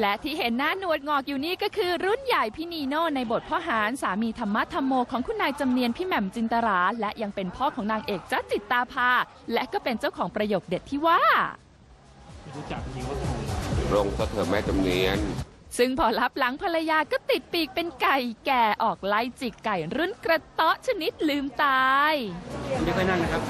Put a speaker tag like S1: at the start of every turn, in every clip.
S1: และที่เห็นหน้าหนวดงอกอยู่นี่ก็คือรุ่นใหญ่พี่นีโน่ในบทพ่อหารสามีธรรมะธรรมโมของคุณนายจำเนียนพี่แหม่มจินตรา และยังเป็นพ่อของนางเอกจัดจิตตาภา และก็เป็นเจ้าของประโยคเด็ดที่ว่า
S2: รู้จักจริงว่าใคร
S3: ลงซะเถอะแม่จำเนียน
S1: ซึ่งพอรับหลังภรรยาก็ติดปีกเป็นไก่แก่ออกไล่จิกไก่รุ่นกระเตาะชนิดลืมตาย
S2: ไม่ค่อยนั่งนะครับ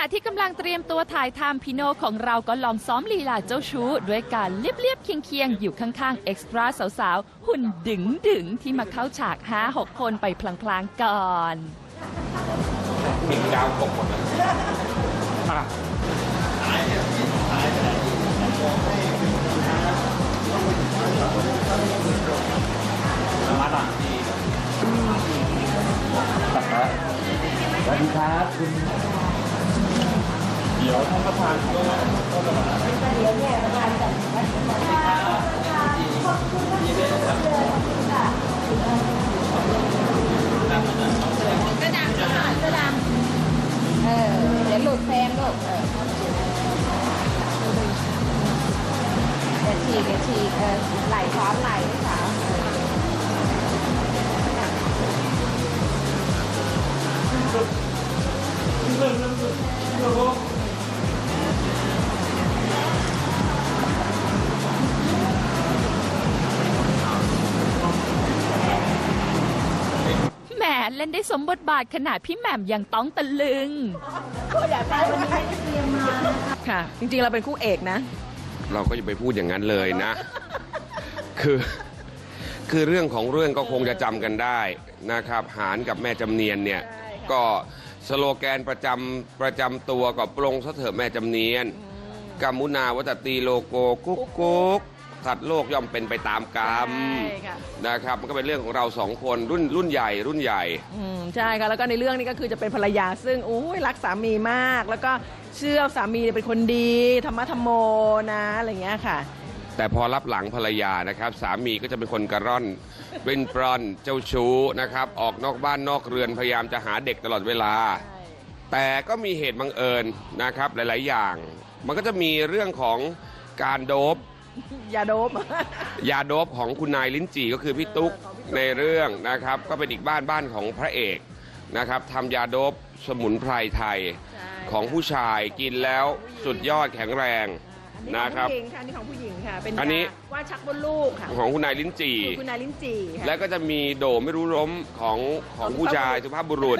S1: ณะที่กำลังเตรียมตัวถ่ายทำพี่โนของเราก็ลองซ้อมลีลาเจ้าชู้ ด้วยการเลียบๆเคียงๆ อยู่ข้างๆ เอ็กซ์ตร้าสาวๆ หุ่นดึงดึงๆที่มาเข้าฉากห้าหกคนไปพลางๆ ก่อน
S3: มีดาวตกหมดเลย
S2: อะ
S4: สวัสดีครับคุณ
S2: เดี๋ยวท่านประธานก็
S5: ก เล่นได้
S1: สมบทบาทขนาดพี่แหม่มยังต้องตะลึง
S6: ค่ะ จริงๆเราเป็นคู่เอกนะ
S3: เราก็อย่าไปพูดอย่างนั้นเลยนะ คือ คือเรื่องของเรื่องก็คงจะจำกันได้นะครับ หารกับแม่จำเนียนเนี่ย ก็สโลแกนประจำประจำตัวก็ปรงซะเถอะแม่จำเนียนกัมมุนาวัตตีโลโกกุ๊กกุ๊ก สัตว์โลกย่อมเป็นไปตามกรรม
S6: ใช่ค่ะ
S3: นะครับ มันก็เป็นเรื่องของเราสองคนรุ่นรุ่นใหญ่รุ่นใหญ่
S6: อืมใช่ค่ะแล้วก็ในเรื่องนี้ก็คือจะเป็นภรรยาซึ่งโอ้ยรักสามีมาก แล้วก็เชื่อสามีเป็นคนดีธรรมะธรรมโมนะอะไรอย่างเงี้ยค่ะ
S3: แต่พอรับหลังภรรยานะครับ สามีก็จะเป็นคนกระร่อนเป็นปรอนเจ้าชู้นะครับ ออกนอกบ้านนอกเรือนพยายามจะหาเด็กตลอดเวลา แต่ก็มีเหตุบังเอิญนะครับหลาย ๆ อย่าง มันก็จะมีเรื่องของการโดบ
S6: ยาโดบ
S3: ยาโดบของคุณนายลิ้นจี่ก็คือพี่ตุ๊ก ในเรื่องนะครับ ก็เป็นอีกบ้านบ้านของพระเอกนะครับทำยาโดบสมุนไพรไทยของผู้ชายกินแล้วสุดยอดแข็งแรงนะครับ
S6: อันนี้ของผู้หญิงค่ะอันนี้ของผู้หญิงค่ะ เป็น
S3: อันนี้
S6: ยาว่าชักบนลูกค่ะ
S3: ของคุณนายลิ้นจี่
S6: คุณนายลิ้นจี่ค่ะ
S3: แล้วก็จะมีโดไม่รู้ล้มของของผู้ชายสุภาพบุรุษ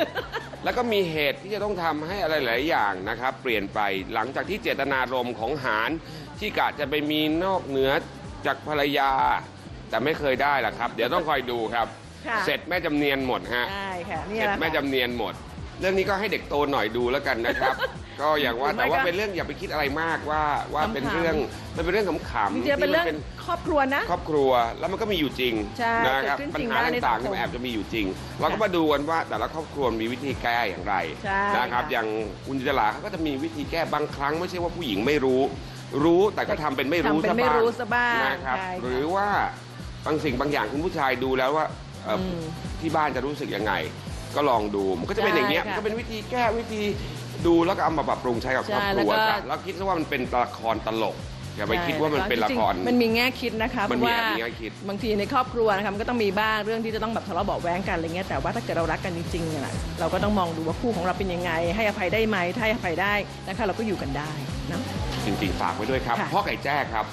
S3: แล้วก็มีเหตุที่จะต้องทำให้อะไรหลายอย่างนะครับ เปลี่ยนไปหลังจากที่เจตนารมณ์ของหาร ที่กะจะไปมีนอกเหนือจากภรรยา แต่ไม่เคยได้ล่ะครับ เดี๋ยวต้องคอยดูครับ
S6: ค่ะ
S3: เสร็จแม่จำเนียนหมดฮะ
S6: ใช่ค่ะ นี่
S3: เสร็จ
S6: แหละ
S3: แม่
S6: ค่ะ
S3: จำเนียนหมด เรื่องนี้ก็ให้เด็กโตหน่อยดูแล้วกันนะครับ ก็อย่างว่า
S6: หรือไม่
S3: แต่ว่า
S6: ก็
S3: เป็นเรื่องอย่าไปคิดอะไรมากว่าว่าเป็น
S6: ขำๆ
S3: เรื่องมันเป็นเรื่องขำ
S6: จ
S3: ๆ
S6: ริงๆเป็นเรื่อง
S3: ที่มั
S6: ครอบครัวนะ
S3: ครอบครัวแล้วมันก็มีอยู่จริง
S6: ใช่
S3: นะครับ
S6: เกิดขึ้น
S3: ปัญ
S6: จริง
S3: หา
S6: ได้ใน
S3: ต่างๆ
S6: สังคม
S3: ที่มันแอบจะมีอยู่จริง เราก็มาดูกันว่าแต่ละครอบครัวมีวิธีแก้อย่างไร
S6: ใช่
S3: นะครับ
S6: ค่ะ
S3: อย่างคุณจินตลาเขาก็จะมีวิธีแก้บางครั้งไม่ใช่ว่าผู้หญิงไม่รู้ รู้แต่ก็ทำเป็นไม่รู้
S6: ทำเป็น
S3: ซะ
S6: ไม่
S3: บ้าง
S6: รู้ซะบ้าง
S3: นะครับ
S6: ใช่ค่ะ
S3: หรือว่าบางสิ่งบางอย่างคุณผู้ชายดูแล้วว่าเอ่ออ
S6: ม
S3: ที่บ้านจะรู้สึกยังไง ก็ลองดูมันก็จะเป็นอย่างเงี้ย
S6: ใช่
S3: มัน
S6: ค่ะ
S3: ก็เป็นวิธีแก้วิธีดูแล้วก็เอามาปรับปรุงใช้กับครอบครัว
S6: ใช่แล้วก็
S3: จ้ะแล้วคิดซะว่ามันเป็นละครตลกอย่าไปคิดว่ามันเป็นละคร
S6: จงๆมันมีแง่คิดนะคะเพ
S3: มัน
S6: ราะ
S3: มี
S6: ว่า
S3: แอบมีแง่คิด
S6: บางทีในครอบครัวนะคะมันก็ต้องมีบ้างเรื่องที่จะต้องแบบทะเลาะเบาะแว้งกันอะไรเงี้ยแต่ว่าถ้าเกิดเรารักกันจริงๆเนี่ยนะเราก็ต้องมองดูว่าคู่ของเราเป็นยังไง ให้อภัยได้ไหมถ้าให้อภัยได้นะคะเราก็อยู่กันได้นะ
S3: จริงๆฝากไว้ด้วยครับ
S6: ค่ะ
S3: พ่อไก่แจ้ครับ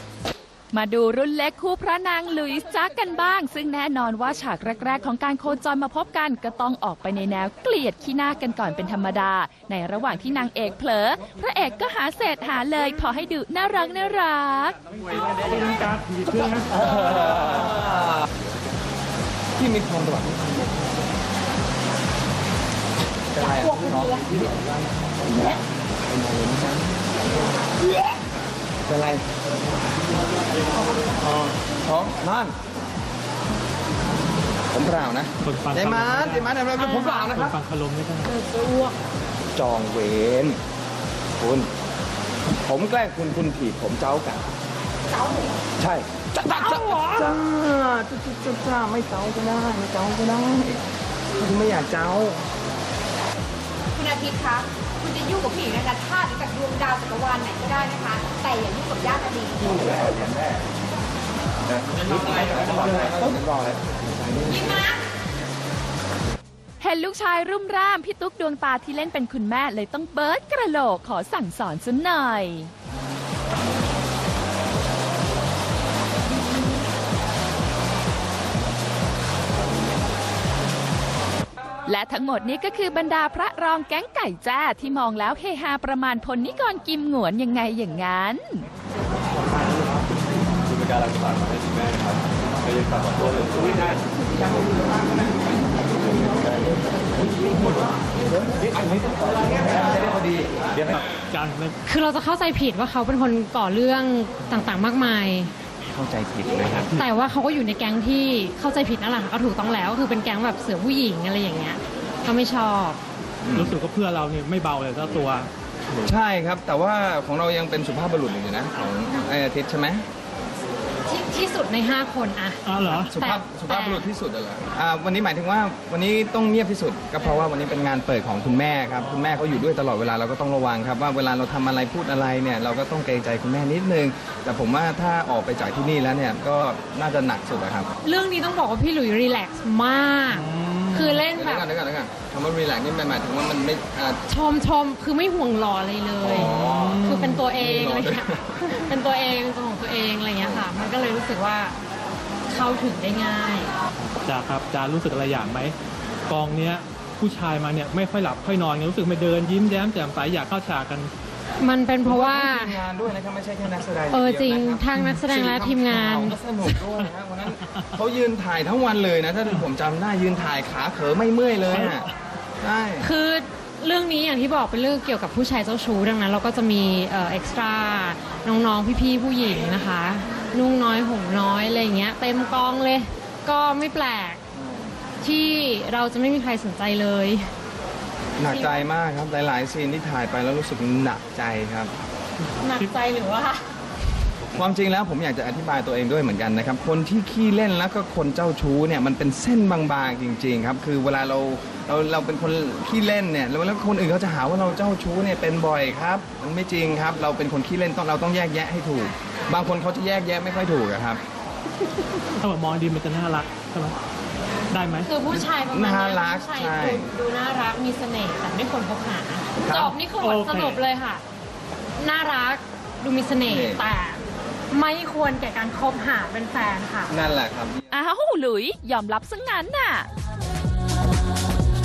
S1: มาดูรุ่นเล็กคู่พระนางหลุยส์จักกันบ้าง ซึ่งแน่นอนว่าฉากแรก ๆ ของการโคจรมาพบกันก็ต้องออกไปในแนวเกลียดขี้หน้ากันก่อนเป็นธรรมดา ในระหว่างที่นางเอกเผลอ พระเอกก็หาเศษหาเลย พอให้ดูน่ารักน่ารัก
S2: เป็นการผีเครื่องนะ
S4: ที่มีความตลอดเป็นไรอะพี่น้อง เป็นไรท้องนั่น ผมเปล่านะ
S2: คนฟัง
S4: เดมันเดมันอะไรผมเปล่านะ
S2: ค
S4: คนรับ
S2: ฟังคารมไม่ได้
S4: จองเวรคุณ ผมแกล้งคุณคุณถีบผมเจ้ากัน เจ้า ใช่จ้าจ้าจ้าจ้าจ้าจ้าจ้าไม่เจ้าก็ได้ไม่เจ้าก็ได้คุณไม่อยากเจ้า
S5: คุณอาทิตย์คะ คุณจะยุ่งกับผีนะคะธาตุหรือกับดวงดาวจักรวาลไหนก็ได้นะคะ แต่อย่ายุ่งกับญาติอดีตยิ้มนะ
S1: เห็นลูกชายรุ่มร่ามพี่ตุ๊กดวงตาที่เล่นเป็นคุณแม่เลยต้องเบิร์ดกระโหลกขอสั่งสอนซะหน่อย และทั้งหมดนี้ก็คือบรรดาพระรองแก๊งไก่แจ้ที่มองแล้วเฮฮาประมาณพลนิกรกิมหงวนยังไงอย่างนั้น
S7: คือเราจะเข้าใจผิดว่าเขาเป็นคนก่อเรื่องต่างๆ มากมาย
S4: เข้าใจผิดนะครับ
S7: แต่ว่าเขาก็อยู่ในแก๊งที่เข้าใจผิดนั่นแหละค่ะก็ถูกต้องแล้วก็คือเป็นแก๊งแบบเสือผู้หญิงอะไรอย่างเงี้ยก็ไม่ชอบ
S2: รู้สึกว่าเพื่อนเราเนี่ยไม่เบาเลยเจ้าตัว
S4: ใช่ครับ แต่ว่าของเรายังเป็นสุภาพบุรุษอยู่นะของไออาทิตย์ใช่ไหม
S7: ที่ที่สุดใน 5 คนอะ
S2: อ้าวเหรอ
S4: สุภาพ
S7: แต่
S4: สุภาพบุรุษที่สุดเหรออ่าวันนี้หมายถึงว่าวันนี้ต้องเงียบที่สุด ก็เพราะว่าวันนี้เป็นงานเปิดของคุณแม่ครับคุณแม่เขาอยู่ด้วยตลอดเวลาเราก็ต้องระวังครับว่าเวลาเราทำอะไรพูดอะไรเนี่ยเราก็ต้องเกรงใจคุณแม่นิดนึง แต่ผมว่าถ้าออกไปจากที่นี่แล้วเนี่ยก็น่าจะหนักสุดอะครับ
S7: เรื่องนี้ต้องบอกว่าพี่หลุยรีแลกซ์มาก คือเล่น
S4: เดี๋ยว
S7: แบบ
S4: ก่อนเดี๋ยวก่อนเดี๋ยวก่อนคำว่ารีแลกซ์นี่หมายถึงว่ามันไม่อ่า
S7: ชมชมคือไม่ห่วงหล่ออะไรเลย
S4: อ๋อ
S7: คือเป็นตัวเองอะไร
S4: ไม่
S7: เงี้ย
S4: หล่อด้วย
S7: เป็นตัวเองเป็นตัวของตัวเองอะไรเงี้ยค่ะ มันก็เลยรู้สึกว่าเข้าถึงได้ง่าย
S2: จาครับจารู้สึกอะไรอย่างไหมกองเนี้ยผู้ชายมาเนี่ยไม่ค่อยหลับค่อยนอนไงรู้สึกไม่เดินยิ้มแย้มแจ่มใสอยากเข้าฉากกัน
S7: มันเป็นเพราะว่า
S4: ทีมงานด้วยนะครับไม่ใช่แค่นักแสดง
S7: เออจริง
S4: ย่าเดียวนะคบ
S7: ทางนักแสดงและทีมงาน
S4: สิ่ข่วก็สนุกด้วยนะวันนั้นเขายืนถ่ายทั้งวันเลยนะ ถ้าผมจำได้ยืนถ่ายขาเขอไม่เมื่อยเลยอะใช่
S7: คือเรื่องนี้อย่างที่บอกเป็นเรื่องเกี่ยวกับผู้ชายเจ้าชู้ดังนั้น เราก็จะมีเอ่อ็กซ์ตร้าน้องๆ พี่ๆ ผู้หญิงนะคะ นุ่งน้อยห่มน้อยอะไรอย่างเงี้ยเต็มกองเลย ก็ไม่แปลกที่เราจะไม่มีใครสนใจเลย
S4: หนักใจมากครับหลาย ๆ ซีนที่ถ่ายไปแล้วรู้สึกหนักใจครับ
S7: หนักใจหรือว่า
S4: ความจริงแล้วผมอยากจะอธิบายตัวเองด้วยเหมือนกันนะครับ คนที่ขี้เล่นแล้วก็คนเจ้าชู้เนี่ยมันเป็นเส้นบางๆจริง ๆ ครับ คือเวลาเราเราเราเป็นคนขี้เล่นเนี่ยแล้วแล้วคนอื่นเขาจะหาว่าเราเจ้าชู้เนี่ยเป็นบ่อยครับมันไม่จริงครับ เราเป็นคนขี้เล่นต้องเราต้องแยกแยะให้ถูก บางคนเขาจะแยกแยะไม่ค่อยถูกอะครับ
S2: ถ้าแบบมองดีมันจะน่ารักใช่ไหม ได้ไหม
S7: คือผู้ชายประมาณ
S4: น่า
S7: เนี้ย
S4: รัก
S7: ผู้ชาย
S4: ใช่
S7: ดูดูน่ารักมีเสน่ห์แต่ไม่ควรคบหา
S4: ครับ
S7: จบนี่คือหมด
S2: โอเค
S7: สรุปเลยค่ะ น่ารักดูมีเสน่ห์
S4: นี่
S7: แต่ไม่ควรแก่การคบหาเป็นแฟนค่ะ
S4: นั่นแหละครับ
S1: อ้าวหลุยยอมรับซะงั้นน่ะ